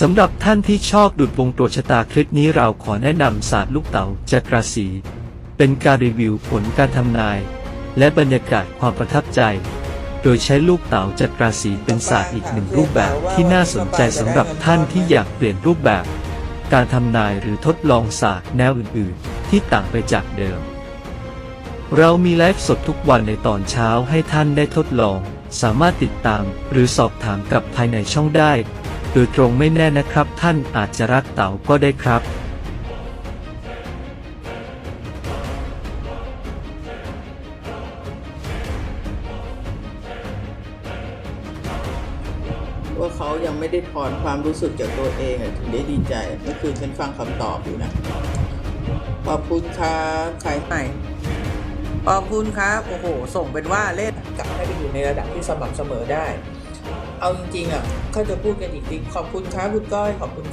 สำหรับท่านที่ชอบดูดวงตรวชะตาคลิปนี้เราขอแนะนำศาสตร์ลูกเต๋าจักราศีเป็นการรีวิวผลการทำนาย และบรรยากาศความประทับใจ โดยใช้ลูกเต๋าจักราศีเป็นศาสตร์อีกหนึ่งรูปแบบที่น่าสนใจสำหรับท่านที่อยากเปลี่ยนรูปแบบ การทำนายหรือทดลองศาสตร์แนวอื่น ๆ ที่ต่างไปจากเดิม เรามีไลฟ์สดทุกวันในตอนเช้าให้ท่านได้ทดลอง สามารถติดตามหรือสอบถามกับภายในช่องได้ โดยตรงไม่แน่นะครับ ท่านอาจจะรักเต๋าก็ได้ครับว่าเขายังไม่ได้ถอนความรู้สึกจากตัวเองอะถึงได้ดีใจเมื่อคืนฉันฟังคำตอบอยู่นะขอบคุณครับใครให้ขอบคุณครับ โอ้โห ส่งเป็นว่าเล่นกลับให้ไปอยู่ในระดับที่สม่ำเสมอได้ เอาจริงๆอะเขาจะพูดกันอีกทีขอบคุณครับคุณก้อยขอบคุณ